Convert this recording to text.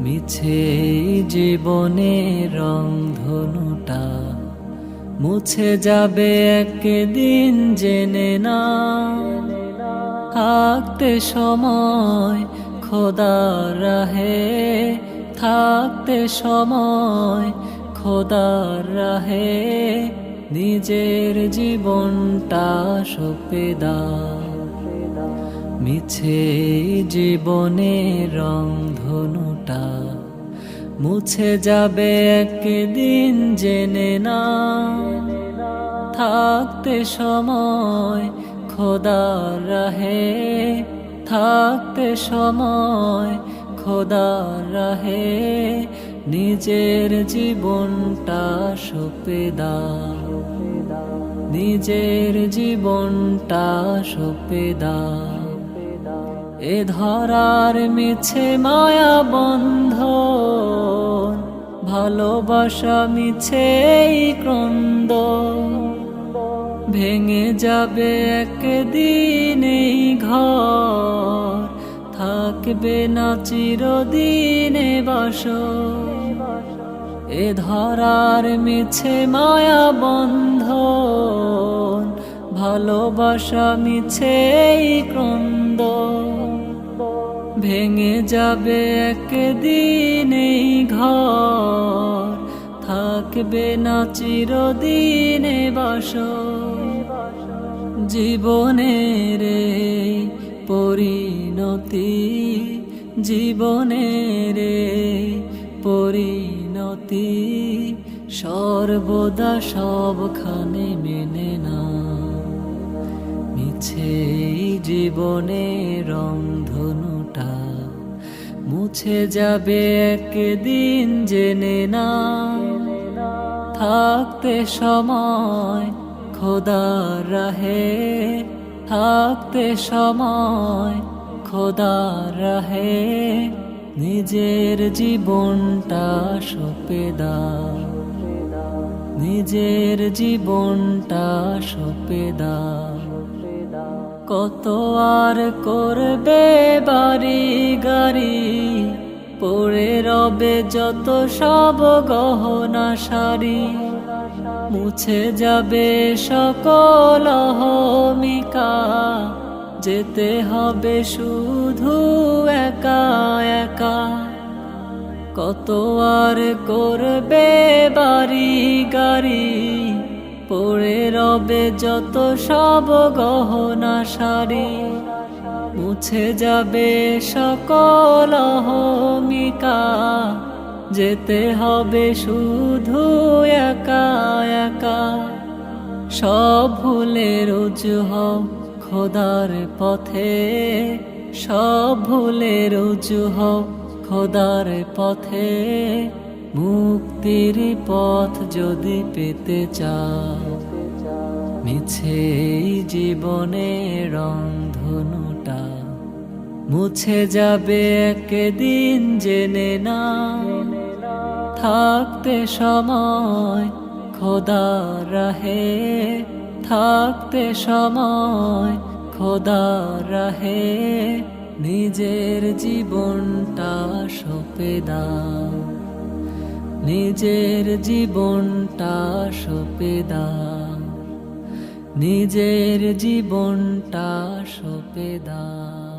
মিছে জীবনে রং ধনুটা। মুছে যাবে একদিন জেনে না। থাকতে সময় খোদা রাহে, থাকতে সময় খোদা রাহে। নিজের জীবনটা সপে দাও। মিছে জীবনে রং ধনুটা। মুছে যাবে একদিন জেনে না। থাকতে সময় খোদার রাহে, থাকতে সময় খোদার রাহে, নিজের জীবনটা সপে দাও নিজের জীবনটা সপে দাও এ ধরার মিছে মায়া বন্ধ ভালোবাসা মিছে ক্রন্দ ভেঙে যাবে একদিন এই ঘর, থাকবে না চিরদিনে বাস এ ধরার মিছে মায়া বন্ধ ভালোবাসা মিছে ক্রন্দ ভেঙে যাবে একদিন এই ঘর। থাকবে না চিরদিনে বাস জীবনের পরিণতি জীবনের পরিণতি সর্বদা সবখানে মেনে না মিছে জীবনে রং ধনুটা মুছে যাবে একদিন জেনে না। থাকতে সময় খোদার রাহে। থাকতে সময় খোদার রাহে। নিজের জীবনটা সপে দাও নিজের জীবনটা সপে দাও কত আর করবে বাড়ি গাড়ি? পড়ে রবে যত সব গহনা সারি মুছে যাবে সকল হমিকা যেতে হবে শুধু একা একা। কত আর করবে বাড়ি গাড়ি? রবে যত সব গহনা সারি মুছে যাবে সকল হমিকা যেতে হবে শুধু একা একা। সব ভুলের উজুহ খোদার পথে। সব ভুলের উজুহ খোদার পথে। মুক্তির পথ যদি পেতে চাও। মিছে জীবনে রং ধনুটা মুছে যাবে একদিন জেনে না। থাকতে সময় খোদা রাহে। থাকতে সময় খোদা রাহে। নিজের জীবনটা সপে দাও। নিজের জীবনটা সপে দাও। নিজের জীবনটা সপে দাও।